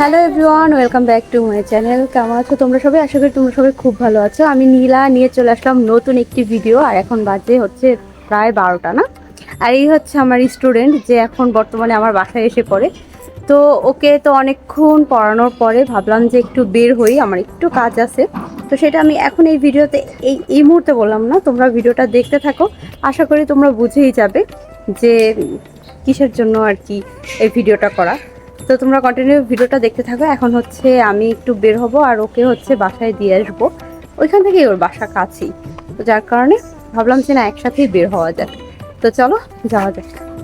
Hello everyone welcome back to my channel কেমন আছো তোমরা সবাই? আশা করি তোমরা সবাই খুব ভালো আছো। আমি নীলা, নিয়ে চলে আসলাম নতুন একটি ভিডিও আর এখন বাজে হচ্ছে প্রায় বারোটা, না? আর এই হচ্ছে আমার স্টুডেন্ট যে এখন বর্তমানে আমার বাসায় এসে পড়ে। তো ওকে তো অনেকক্ষণ পড়ানোর পরে ভাবলাম যে একটু বের হই, আমার একটু কাজ আছে। তো সেটা আমি এখন এই ভিডিওতে এই এই মুহূর্তে বললাম না, তোমরা ভিডিওটা দেখতে থাকো। আশা করি তোমরা বুঝেই যাবে যে কিসের জন্য আর কি এই ভিডিওটা করা। তো তোমরা কন্টিনিউ ভিডিওটা দেখতে থাকো। এখন হচ্ছে আমি একটু বের হব আর ওকে হচ্ছে বাসায় দিয়ে আসব। ওইখান থেকেই ওর বাসা কাছেই। তো যার কারণে ভাবলাম যে না, একসাথেই বের হওয়া যাক। তো চলো, যাওয়া যাক।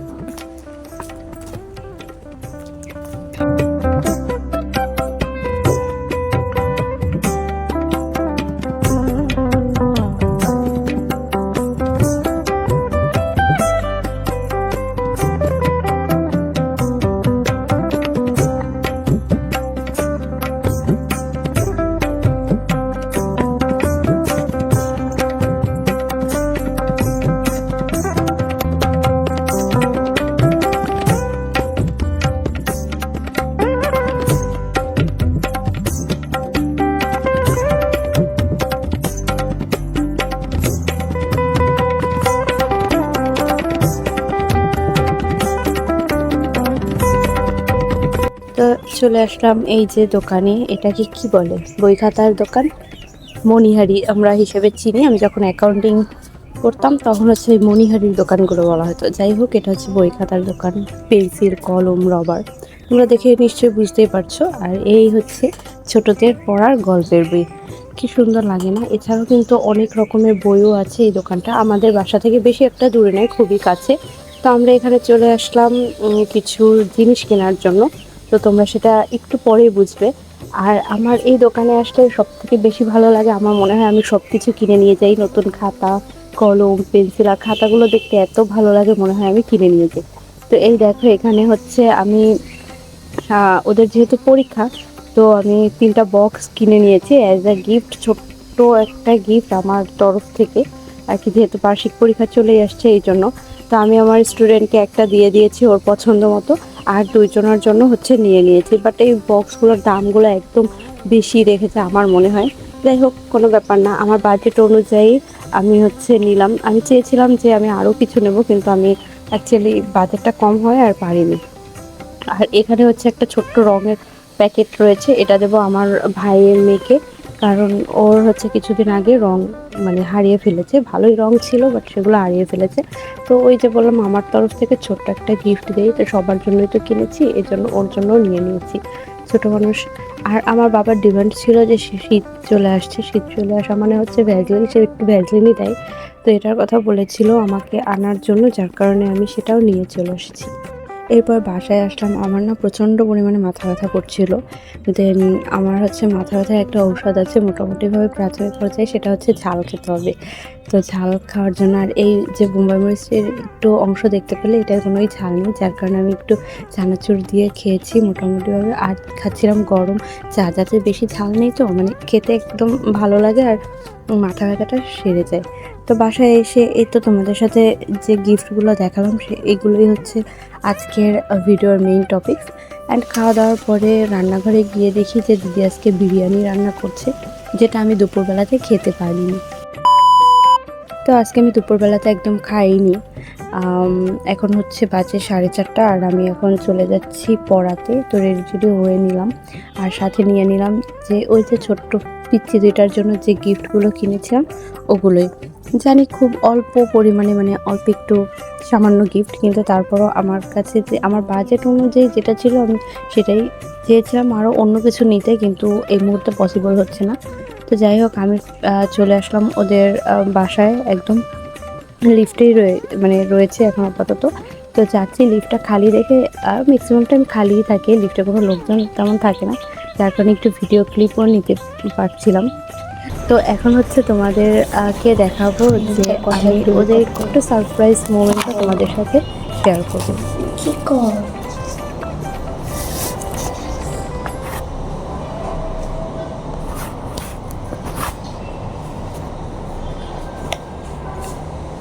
চলে আসলাম এই যে দোকানে। এটাকে কি বলে? বই খাতার দোকান? মণিহারি আমরা হিসেবে চিনি। আমি যখন অ্যাকাউন্টিং করতাম, তখন হচ্ছে ওই মণিহারির দোকানগুলো বলা হতো। যাই হোক, এটা হচ্ছে বই খাতার দোকান। পেন্সিল, কলম, রবার। তোমরা দেখে নিশ্চয়ই বুঝতেই পারছ। আর এই হচ্ছে ছোটদের পড়ার গল্পের বই। কি সুন্দর লাগে না? এছাড়াও কিন্তু অনেক রকমের বইও আছে এই দোকানটা। আমাদের বাসা থেকে বেশি একটা দূরে নয়, খুবই কাছে। তো আমরা এখানে চলে আসলাম কিছু জিনিস কেনার জন্য। তো তোমরা সেটা একটু পরেই বুঝবে। আর আমার এই দোকানে আসলে সব থেকে বেশি ভালো লাগে, আমার মনে হয় আমি সব কিছু কিনে নিয়ে যাই। নতুন খাতা, কলম, পেন্সিল আর খাতাগুলো দেখতে এত ভালো লাগে, মনে হয় আমি কিনে নিয়ে যাই। তো এই দেখো, এখানে হচ্ছে আমি ওদের যেহেতু পরীক্ষা, তো আমি তিনটা বক্স কিনে নিয়েছি অ্যাজ আ গিফট ছোট্ট একটা গিফট আমার তরফ থেকে। আর কি যেহেতু বার্ষিক পরীক্ষা চলেই আসছে, এই জন্য। তো আমি আমার স্টুডেন্টকে একটা দিয়ে দিয়েছি ওর পছন্দ মতো। আর দুইজনের জন্য হচ্ছে নিয়ে নিয়েছি। বাট এই বক্সগুলোর দামগুলো একদম বেশি রেখেছে আমার মনে হয়। যাই হোক, কোনো ব্যাপার না। আমার বাজেট অনুযায়ী আমি হচ্ছে নিলাম। আমি চেয়েছিলাম যে আমি আরও কিছু নেব, কিন্তু আমি অ্যাকচুয়ালি বাজেটটা কম হয় আর পারিনি। আর এখানে হচ্ছে একটা ছোট্ট রঙের প্যাকেট রয়েছে। এটা দেবো আমার ভাইয়ের মেয়েকে। কারণ ওর হচ্ছে কিছুদিন আগে রং মানে হারিয়ে ফেলেছে। ভালোই রং ছিল বাট সেগুলো হারিয়ে ফেলেছে। তো ওই যে বললাম, আমার তরফ থেকে ছোট্ট একটা গিফট দিই, তো সবার জন্যই তো কিনেছি, এই জন্য ওর জন্য নিয়ে নিয়েছি। ছোট মানুষ। আর আমার বাবার ডিমান্ড ছিল যে শীত চলে আসছে, শীত চলে আসা মানে হচ্ছে ভ্যাজলিন সে একটু ভ্যাজলিনই দেয়। তো এটার কথা বলেছিল আমাকে আনার জন্য, যার কারণে আমি সেটাও নিয়ে চলে এসেছি এরপর বাসায় আসলাম। আমার না প্রচণ্ড পরিমাণে মাথা ব্যথা করছিল। দেন আমার হচ্ছে মাথা ব্যথার একটা ঔষধ আছে, মোটামুটিভাবে প্রাথমিক পর্যায়ে সেটা হচ্ছে ঝাল খেতে হবে। তো ঝাল খাওয়ার জন্য আর এই যে বোম্বাই মরিচের একটু অংশ দেখতে পেলে এটার কোনোই ঝাল নেই। যার কারণে আমি একটু চানাচুর দিয়ে খেয়েছি মোটামুটিভাবে। আর খাচ্ছিলাম গরম। চা যাতে বেশি ঝাল নেই তো মানে খেতে একদম ভালো লাগে আর মাথা ব্যথাটা সেরে যায়। তো বাসায় এসে এই তো তোমাদের সাথে যে গিফটগুলো দেখালাম, সে এগুলোই হচ্ছে আজকের ভিডিওর মেইন টপিক অ্যান্ড খাওয়া দাওয়ার পরে রান্নাঘরে গিয়ে দেখি যে দিদি আজকে বিরিয়ানি রান্না করছে, যেটা আমি দুপুরবেলাতে খেতে পারিনি। তো আজকে আমি দুপুরবেলাতে একদম খাইনি। এখন হচ্ছে বাজে সাড়ে চারটা, আর আমি এখন চলে যাচ্ছি পড়াতে। তো রেডি টেডি হয়ে নিলাম। আর সাথে নিয়ে নিলাম যে ওই যে ছোট্ট পিচ্ছি দুইটার জন্য যে গিফটগুলো কিনেছিলাম, ওগুলোই। জানি খুব অল্প পরিমাণে মানে অল্প একটু সামান্য গিফট কিন্তু তারপরও আমার কাছে যে, আমার বাজেট অনুযায়ী যেটা ছিল আমি সেটাই চেয়েছিলাম আরও অন্য কিছু নিতে, কিন্তু এই মুহূর্তে পসিবল হচ্ছে না। তো যাই হোক, আমি চলে আসলাম ওদের বাসায়, একদম লিফটেই রয়ে মানে রয়েছে এখন আপাতত। তো যাচ্ছি লিফটটা খালি রেখে আর ম্যাক্সিমাম টাইম খালিই থাকে লিফটে কোনো লোকজন তেমন থাকে না। যার কারণে একটু ভিডিও ক্লিপও নিতে পারছিলাম। তো এখন হচ্ছে তোমাদের কে দেখাবো যে আমি ওদের একটু সারপ্রাইজ মোমেন্টটা তোমাদের সাথে শেয়ার করব। কি কর?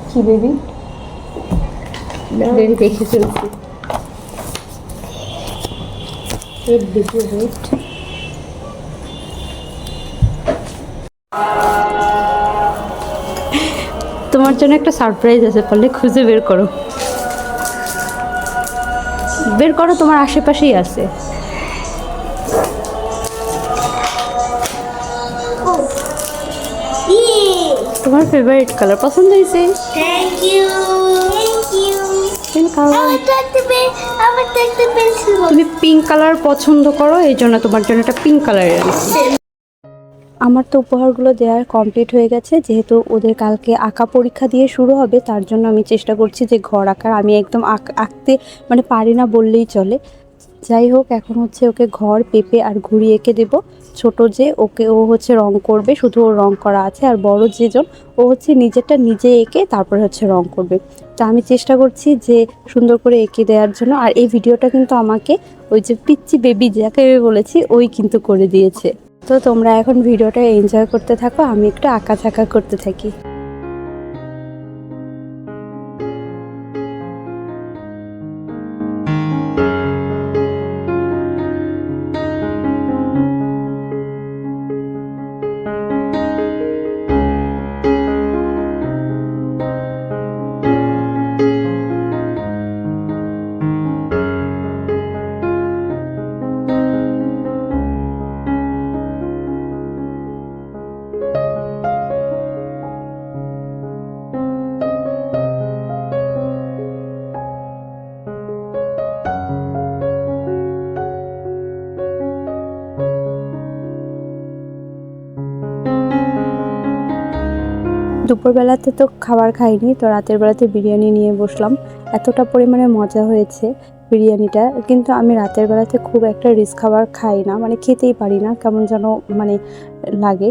কি বেবি দেখে ফেলছি। ওয়েট তোমার জন্য একটা সারপ্রাইজ আছে পারলে খুঁজে বের করো। বের করো তোমার আশেপাশেই আছে। তোমার ফেভারিট কালার পছন্দ হয়েছে? কালার একটা পেন্সিল তুমি পিঙ্ক কালার পছন্দ করো এই জন্য তোমার জন্য একটা পিঙ্ক কালারের আনছি আমার তো উপহারগুলো দেওয়ার কমপ্লিট হয়ে গেছে, যেহেতু ওদের কালকে আঁকা পরীক্ষা দিয়ে শুরু হবে, তার জন্য আমি চেষ্টা করছি যে ঘর আঁকার। আমি একদম আঁক- আঁকতে মানে পারি না বললেই চলে। যাই হোক, এখন হচ্ছে ওকে ঘর, পেপে আর ঘুড়ি এঁকে দেবো। ছোট যে, ওকে, ও হচ্ছে রং করবে, শুধু ওর রং করা আছে, আর বড় যেজন, ও হচ্ছে নিজেরটা নিজে এঁকে তারপরে হচ্ছে রং করবে। তা আমি চেষ্টা করছি যে সুন্দর করে এঁকে দেওয়ার জন্য, আর এই ভিডিওটা কিন্তু আমাকে ওই যে পিচ্চি বেবি যাকে বলেছি, ওই কিন্তু করে দিয়েছে। তো তোমরা এখন ভিডিওটা এনজয় করতে থাকো আমি একটু আঁকা ঝাঁকা করতে থাকি। দুপুরবেলাতে তো খাবার খাইনি, তো রাতের বেলাতে বিরিয়ানি নিয়ে বসলাম। এতটা পরিমাণে মজা হয়েছে বিরিয়ানিটা, কিন্তু আমি রাতের বেলাতে খুব একটা রিস্ক খাবার খাই না মানে খেতেই পারি না, কেমন যেন মানে লাগে।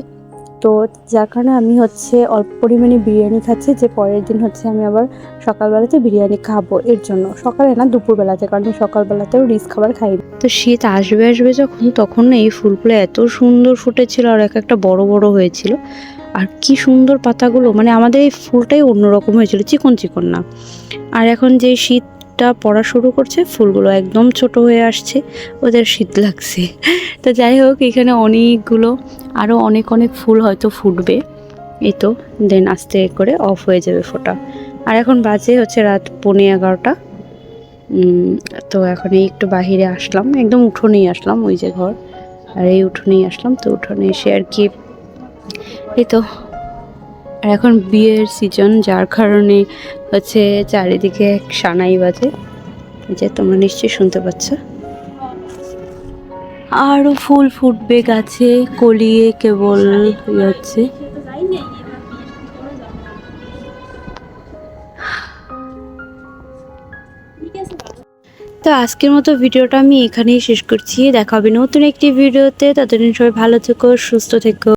তো যার কারণে আমি হচ্ছে অল্প পরিমাণে বিরিয়ানি খাচ্ছি, যে পরের দিন হচ্ছে আমি আবার সকালবেলাতে বিরিয়ানি খাব এর জন্য। সকালে না, দুপুরবেলাতে, কারণ সকালবেলাতেও রিস্ক খাবার খাই তো শীত আসবে আসবে যখন, তখন এই ফুলগুলো এত সুন্দর ফুটেছিল আর এক একটা বড় বড় হয়েছিল। আর কি সুন্দর পাতাগুলো মানে আমাদের এই ফুলটাই অন্যরকম হয়েছিল, চিকন চিকন না। আর এখন যে শীতটা পড়া শুরু করছে, ফুলগুলো একদম ছোট হয়ে আসছে, ওদের শীত লাগছে। তো যাই হোক, এখানে অনেকগুলো আরও অনেক অনেক ফুল হয়তো ফুটবে। এই তো, দেন আস্তে করে অফ হয়ে যাবে ফোটা। আর এখন বাজে হচ্ছে রাত পৌনে এগারোটা। তো এখন এই একটু বাহিরে আসলাম, একদম উঠোনেই আসলাম, ওই যে ঘর। আর এই উঠোনেই আসলাম, তো উঠোনে এসে আর কি এই তো। আর এখন বিয়ের সিজন যার কারণে হচ্ছে চারিদিকে সানাই বাজে। যে তোমরা নিশ্চয়ই শুনতে পাচ্ছ। আরও ফুল ফুটবে গাছে, কলিয়ে কেবল হচ্ছে তো আজকের মতো ভিডিওটা আমি এখানেই শেষ করছি। দেখা হবে নতুন একটি ভিডিওতে। ততদিন সবাই ভালো থেকো, সুস্থ থেকো।